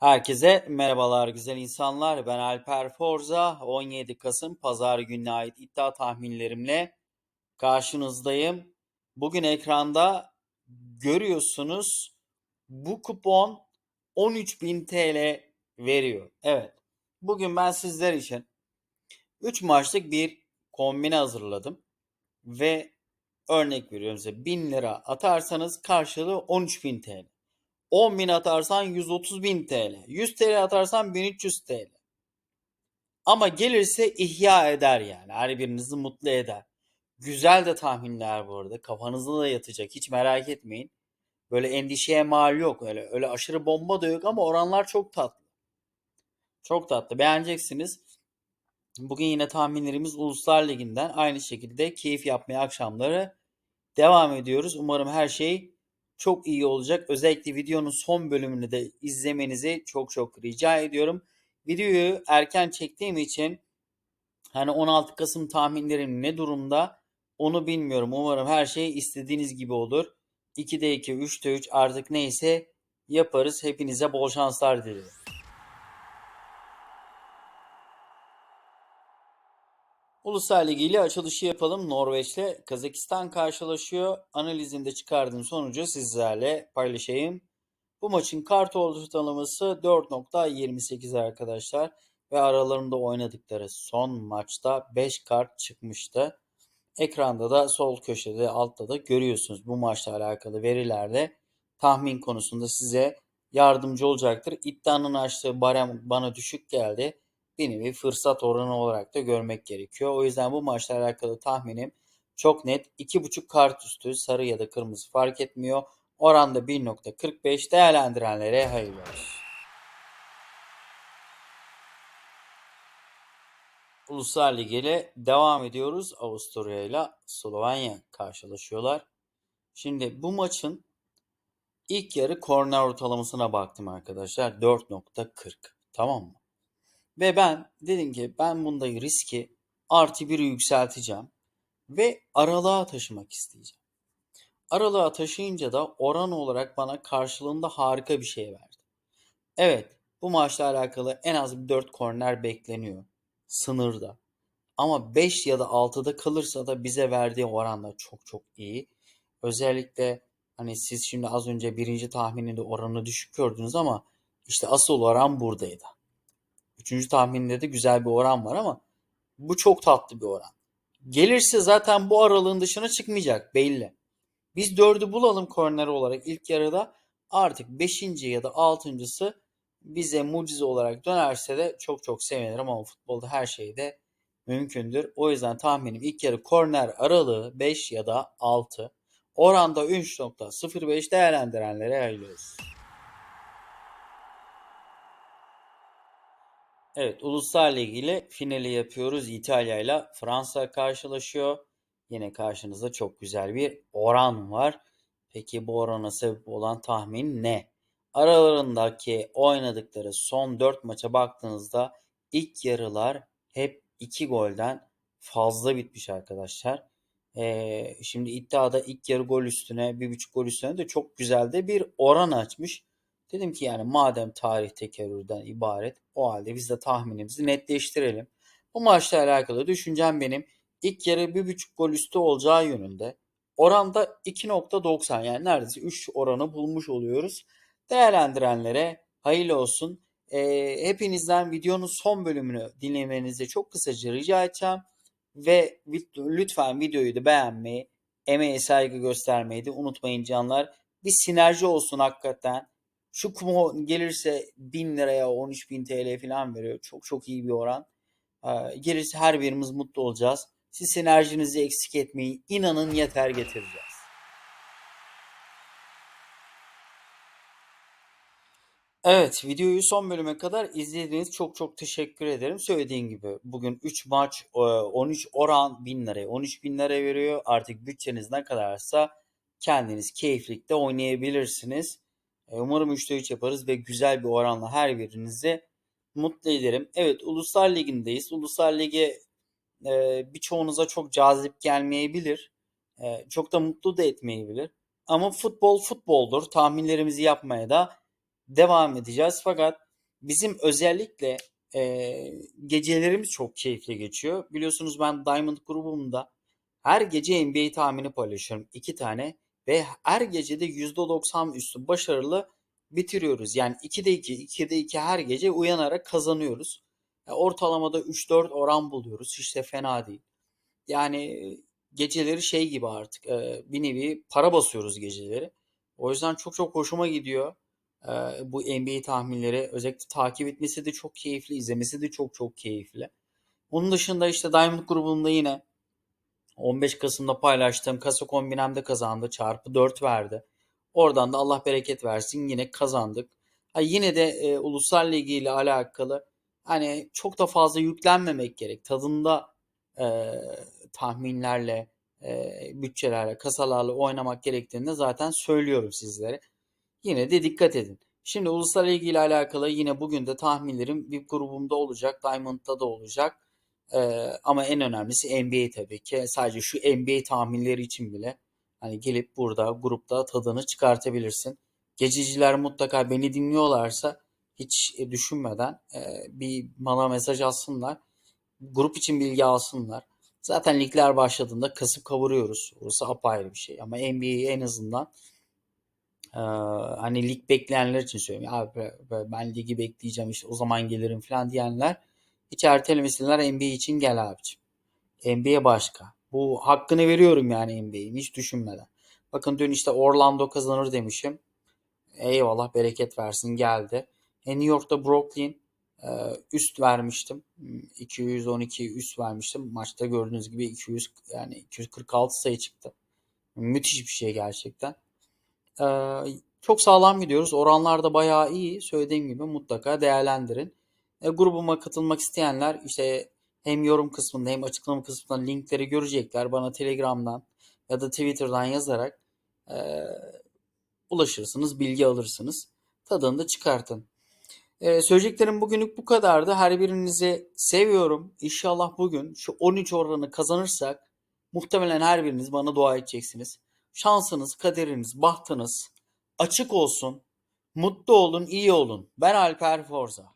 Herkese merhabalar güzel insanlar. Ben Alper Forza. 17 Kasım Pazar gününe ait iddia tahminlerimle karşınızdayım. Bugün ekranda görüyorsunuz bu kupon 13.000 TL veriyor. Evet. Bugün ben sizler için 3 maçlık bir kombine hazırladım ve örnek veriyorum size 1000 lira atarsanız karşılığı 13.000 TL. 10 bin atarsan 130 bin TL. 100 TL atarsan 1300 TL. Ama gelirse ihya eder yani. Her birinizi mutlu eder. Güzel de tahminler bu arada. Kafanızda da yatacak. Hiç merak etmeyin. Böyle endişeye mal yok. Öyle, öyle aşırı bomba da yok ama oranlar çok tatlı. Çok tatlı. Beğeneceksiniz. Bugün yine tahminlerimiz Uluslar Ligi'nden aynı şekilde keyif yapmaya akşamları devam ediyoruz. Umarım her şey çok iyi olacak. Özellikle videonun son bölümünü de izlemenizi çok çok rica ediyorum. Videoyu erken çektiğim için hani 16 Kasım tahminlerim ne durumda onu bilmiyorum. Umarım her şey istediğiniz gibi olur. 2'de 2, 3'te 3 artık neyse yaparız. Hepinize bol şanslar diliyorum. Ulusal Ligi ile açılışı yapalım. Norveç'le Kazakistan karşılaşıyor. Analizinde çıkardığım sonucu sizlerle paylaşayım. Bu maçın kart ortalaması 4.28 arkadaşlar. Ve aralarında oynadıkları son maçta 5 kart çıkmıştı. Ekranda da sol köşede altta da görüyorsunuz. Bu maçla alakalı verilerde tahmin konusunda size yardımcı olacaktır. İddianın açtığı barem bana düşük geldi bir nevi fırsat oranı olarak da görmek gerekiyor. O yüzden bu maçla alakalı tahminim çok net. 2.5 kart üstü sarı ya da kırmızı fark etmiyor. Oranda 1.45 değerlendirenlere hayırlı olsun. Uluslar Ligi devam ediyoruz. Avusturya ile Slovenya karşılaşıyorlar. Şimdi bu maçın ilk yarı korner ortalamasına baktım arkadaşlar. 4.40. Tamam mı? Ve ben dedim ki ben bunda riski artı bir yükselteceğim ve aralığa taşımak isteyeceğim. Aralığa taşıyınca da oran olarak bana karşılığında harika bir şey verdi. Evet bu maçla alakalı en az bir 4 korner bekleniyor. Sınırda. Ama 5 ya da 6'da kalırsa da bize verdiği oran da çok çok iyi. Özellikle hani siz şimdi az önce birinci tahmininde oranı düşük gördünüz ama işte asıl oran buradaydı. Üçüncü tahminde de güzel bir oran var ama bu çok tatlı bir oran. Gelirse zaten bu aralığın dışına çıkmayacak belli. Biz dördü bulalım korner olarak ilk yarıda artık beşinci ya da altıncısı bize mucize olarak dönerse de çok çok sevinirim ama futbolda her şey de mümkündür. O yüzden tahminim ilk yarı korner aralığı 5 ya da 6. Oranda 3.05 değerlendirenlere hayırlı. Evet, Uluslar Ligi ile finali yapıyoruz. İtalya ile Fransa karşılaşıyor. Yine karşınızda çok güzel bir oran var. Peki bu orana sebep olan tahmin ne? Aralarındaki oynadıkları son 4 maça baktığınızda ilk yarılar hep 2 golden fazla bitmiş arkadaşlar. Ee, şimdi iddiada ilk yarı gol üstüne, 1.5 gol üstüne de çok güzel de bir oran açmış. Dedim ki yani madem tarih tekerrürden ibaret o halde biz de tahminimizi netleştirelim. Bu maçla alakalı düşüncem benim ilk yarı bir buçuk gol üstü olacağı yönünde. Oranda 2.90 yani neredeyse 3 oranı bulmuş oluyoruz. Değerlendirenlere hayırlı olsun. E, hepinizden videonun son bölümünü dinlemenizi çok kısaca rica edeceğim. Ve lütfen videoyu da beğenmeyi, emeğe saygı göstermeyi de unutmayın canlar. Bir sinerji olsun hakikaten. Şu kumo gelirse 1000 liraya 13.000 TL falan veriyor. Çok çok iyi bir oran. Ee, gelirse her birimiz mutlu olacağız. Siz enerjinizi eksik etmeyin. İnanın yeter getireceğiz. Evet videoyu son bölüme kadar izlediğiniz çok çok teşekkür ederim. Söylediğim gibi bugün 3 maç 13 e, oran 1000 liraya 13 bin lira veriyor. Artık bütçeniz ne kadarsa kendiniz keyiflikte oynayabilirsiniz. E, umarım 3'te 3 yaparız ve güzel bir oranla her birinizi mutlu ederim. Evet Uluslar Ligi'ndeyiz. Uluslar Ligi e, birçoğunuza çok cazip gelmeyebilir. E, çok da mutlu da etmeyebilir. Ama futbol futboldur. Tahminlerimizi yapmaya da devam edeceğiz. Fakat Bizim özellikle e, gecelerimiz çok keyifli geçiyor. Biliyorsunuz ben Diamond grubumda her gece NBA tahmini paylaşıyorum. iki tane ve her gece de %90 üstü başarılı bitiriyoruz. Yani 2'de 2, 2'de 2 her gece uyanarak kazanıyoruz. E, ortalamada 3-4 oran buluyoruz. Hiç de fena değil. Yani geceleri şey gibi artık e, bir nevi para basıyoruz geceleri. O yüzden çok çok hoşuma gidiyor. E, bu NBA tahminleri özellikle takip etmesi de çok keyifli, izlemesi de çok çok keyifli. Bunun dışında işte Diamond grubunda yine 15 Kasım'da paylaştığım kasa kombinemde kazandı. Çarpı 4 verdi. Oradan da Allah bereket versin yine kazandık. Ha yine de e, Uluslar Ligi alakalı hani çok da fazla yüklenmemek gerek. Tadında e, tahminlerle, e, bütçelerle, kasalarla oynamak gerektiğini zaten söylüyorum sizlere. Yine de dikkat edin. Şimdi Uluslar Ligi ile alakalı yine bugün de tahminlerim bir grubumda olacak. Diamond'da da olacak. Ee, ama en önemlisi NBA tabii ki. Sadece şu NBA tahminleri için bile hani gelip burada grupta tadını çıkartabilirsin. Gececiler mutlaka beni dinliyorlarsa hiç e, düşünmeden e, bir bana mesaj atsınlar. Grup için bilgi alsınlar. Zaten ligler başladığında kasıp kavuruyoruz. Orası apayrı bir şey. Ama NBA'yi en azından ee, hani lig bekleyenler için söylüyorum. Abi, ben ligi bekleyeceğim işte o zaman gelirim falan diyenler hiç ertelemesinler NBA için gel abicim. NBA başka. Bu hakkını veriyorum yani NBA'in hiç düşünmeden. Bakın dün işte Orlando kazanır demişim. Eyvallah bereket versin geldi. E New York'ta Brooklyn e, üst vermiştim. 212 üst vermiştim. Maçta gördüğünüz gibi 200 yani 246 sayı çıktı. Müthiş bir şey gerçekten. Ee, çok sağlam gidiyoruz. Oranlar da bayağı iyi. Söylediğim gibi mutlaka değerlendirin. E, grubuma katılmak isteyenler işte hem yorum kısmında hem açıklama kısmında linkleri görecekler. Bana Telegram'dan ya da Twitter'dan yazarak e, ulaşırsınız, bilgi alırsınız. Tadını da çıkartın. E, söyleyeceklerim bugünlük bu kadardı. Her birinizi seviyorum. İnşallah bugün şu 13 oranı kazanırsak muhtemelen her biriniz bana dua edeceksiniz. Şansınız, kaderiniz, bahtınız açık olsun. Mutlu olun, iyi olun. Ben Alper Forza.